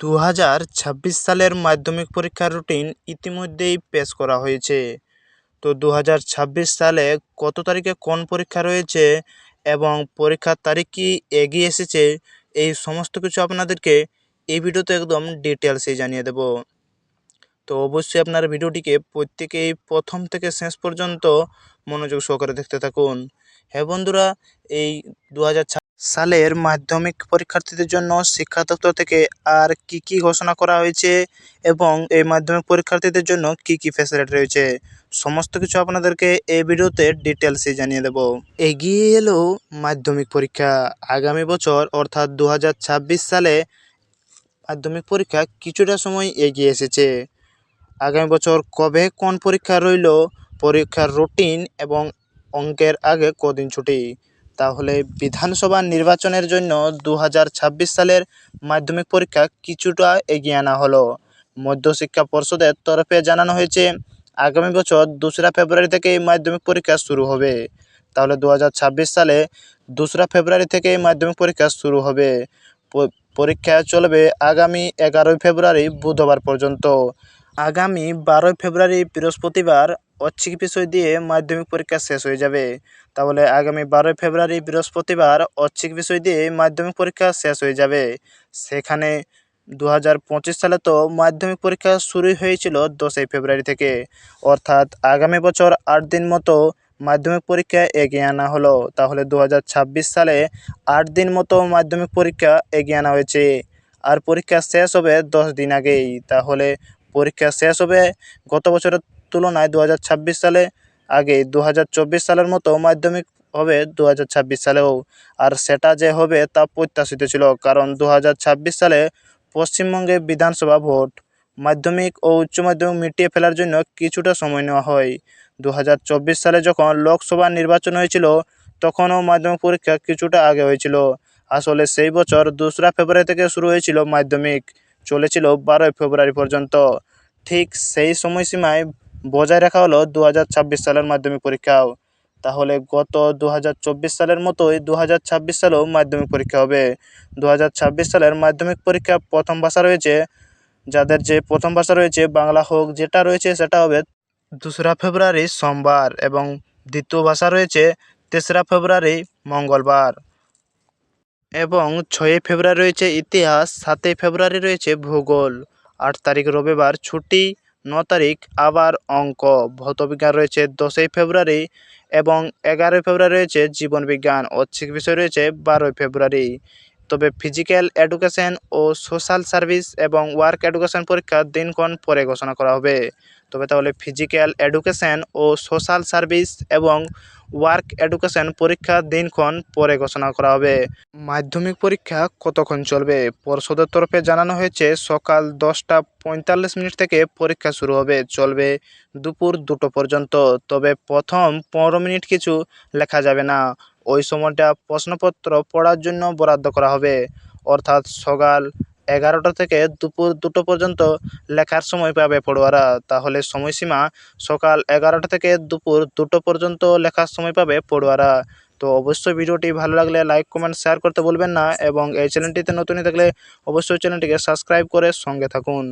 দু হাজার ছাব্বিশ সালের মাধ্যমিক পরীক্ষার রুটিন ইতিমধ্যেই পেশ করা হয়েছে। তো দু হাজার ছাব্বিশ সালে কত তারিখে কোন পরীক্ষা রয়েছে এবং পরীক্ষার তারিখ কি এগিয়ে এসেছে, এই সমস্ত কিছু আপনাদেরকে এই ভিডিওতে একদম ডিটেলসে জানিয়ে দেব। তো অবশ্যই আপনার ভিডিওটিকে প্রত্যেকেই প্রথম থেকে শেষ পর্যন্ত মনোযোগ সহকারে দেখতে থাকুন। হ্যাঁ বন্ধুরা, এই দু হাজার সালের মাধ্যমিক পরীক্ষার্থীদের জন্য শিক্ষা দপ্তর থেকে আর কি কি ঘোষণা করা হয়েছে এবং এই মাধ্যমিক পরীক্ষার্থীদের জন্য কি কি ফ্যাসিলিটি রয়েছে, সমস্ত কিছু আপনাদেরকে এই ভিডিওতে ডিটেলসে জানিয়ে দেব। এগিয়ে এলো মাধ্যমিক পরীক্ষা। আগামী বছর অর্থাৎ দু হাজার ছাব্বিশ সালে মাধ্যমিক পরীক্ষা কিছুটা সময় এগিয়ে এসেছে। আগামী বছর কবে কোন পরীক্ষা রইল, পরীক্ষার রুটিন এবং অঙ্কের আগে কদিন ছুটি। তাহলে বিধানসভা নির্বাচনের জন্য দু হাজার ছাব্বিশ সালের মাধ্যমিক পরীক্ষা কিছুটা এগিয়ে আনা হলো। মধ্যশিক্ষা পর্ষদের তরফে জানানো হয়েছে, আগামী বছর দোসরা ফেব্রুয়ারি থেকে মাধ্যমিক পরীক্ষা শুরু হবে। তাহলে দু হাজার ছাব্বিশ সালে দোসরা ফেব্রুয়ারি থেকে মাধ্যমিক পরীক্ষা শুরু হবে। পরীক্ষা চলবে আগামী এগারোই ফেব্রুয়ারি বুধবার পর্যন্ত। আগামী বারোই ফেব্রুয়ারি বৃহস্পতিবার ঐচ্ছিক বিষয় দিয়ে মাধ্যমিক পরীক্ষা শেষ হয়ে যাবে। তাহলে আগামী বারোই ফেব্রুয়ারি বৃহস্পতিবার ঐচ্ছিক বিষয় দিয়ে মাধ্যমিক পরীক্ষা শেষ হয়ে যাবে। সেখানে দু হাজার পঁচিশ সালে তো মাধ্যমিক পরীক্ষা শুরু হয়েছিল দশই ফেব্রুয়ারি থেকে। অর্থাৎ আগামী বছর আট দিন মতো মাধ্যমিক পরীক্ষা এগিয়ে আনা হলো। তাহলে দু হাজার ছাব্বিশ সালে আট দিন মতো মাধ্যমিক পরীক্ষা এগিয়ে আনা হয়েছে। আর পরীক্ষা শেষ হবে দশ দিন আগেই। তাহলে পরীক্ষা শেষ হবে গত বছরের তুলনায় দু হাজার ছাব্বিশ সালে, আগে দু হাজার চব্বিশ সালের মতো মাধ্যমিক হবে দু হাজার ছাব্বিশ সালেও। আর সেটা যে হবে তা প্রত্যাশিত ছিল, কারণ দু হাজার ছাব্বিশ সালে পশ্চিমবঙ্গে বিধানসভা ভোট। মাধ্যমিক ও উচ্চ মাধ্যমিক মিটিয়ে ফেলার জন্য কিছুটা সময় নেওয়া হয়। দু হাজার চব্বিশ সালে যখন লোকসভা নির্বাচন হয়েছিল, তখনও মাধ্যমিক পরীক্ষা কিছুটা আগে হয়েছিল। আসলে সেই বছর দোসরা ফেব্রুয়ারি থেকে শুরু হয়েছিল মাধ্যমিক, চলেছিল বারোই ফেব্রুয়ারি পর্যন্ত। ঠিক সেই সময়সীমায় বজায় রাখা হলো দু হাজার ছাব্বিশ সালের মাধ্যমিক পরীক্ষাও তাহলে গত দু হাজার চব্বিশ সালের মতোই দু হাজার ছাব্বিশ সালেও মাধ্যমিক পরীক্ষা হবে। দু হাজার ছাব্বিশ সালের মাধ্যমিক পরীক্ষা প্রথম ভাষা রয়েছে। যাদের যে প্রথম ভাষা রয়েছে, বাংলা হোক যেটা রয়েছে সেটা হবে দোসরা ফেব্রুয়ারি সোমবার এবং দ্বিতীয় ভাষা রয়েছে তেসরা ফেব্রুয়ারি মঙ্গলবার। এবং ছয়ই ফেব্রুয়ারি রয়েছে ইতিহাস, সাতই ফেব্রুয়ারি রয়েছে ভূগোল। আট তারিখ রবিবার ছুটি, ন তারিখ আবার অঙ্ক। ভৌতবিজ্ঞান রয়েছে দশই ফেব্রুয়ারি এবং এগারোই ফেব্রুয়ারি রয়েছে জীবনবিজ্ঞান ঐচ্ছিক বিষয় রয়েছে বারোই ফেব্রুয়ারি। তবে ফিজিক্যাল এডুকেশন ও সোশ্যাল সার্ভিস এবং ওয়ার্ক এডুকেশন পরীক্ষার দিনক্ষণ পরে ঘোষণা করা হবে। তবে তাহলে ফিজিক্যাল এডুকেশন ও সোশ্যাল সার্ভিস এবং ওয়ার্ক এডুকেশন পরীক্ষার দিনক্ষণ পরে ঘোষণা করা হবে। মাধ্যমিক পরীক্ষা কতক্ষণ চলবে? পর্ষদের তরফে জানানো হয়েছে, সকাল দশটা পঁয়তাল্লিশ মিনিট থেকে পরীক্ষা শুরু হবে। চলবে দুপুর দুটো পর্যন্ত। তবে প্রথম পনেরো মিনিট কিছু লেখা যাবে না। ওই সময়টা প্রশ্নপত্র পড়ার জন্য বরাদ্দ করা হবে। অর্থাৎ সকাল এগারোটা থেকে দুপুর দুটো পর্যন্ত লেখার সময় পাবে পড়ুয়ারা। তাহলে সময়সীমা সকাল এগারোটা থেকে দুপুর দুটো পর্যন্ত লেখার সময় পাবে পড়ুয়ারা। তো অবশ্যই ভিডিওটি ভালো লাগলে লাইক, কমেন্ট, শেয়ার করতে বলবেন না এবং এই চ্যানেলটিতে নতুনই থাকলে অবশ্যই চ্যানেলটিকে সাবস্ক্রাইব করে সঙ্গে থাকুন।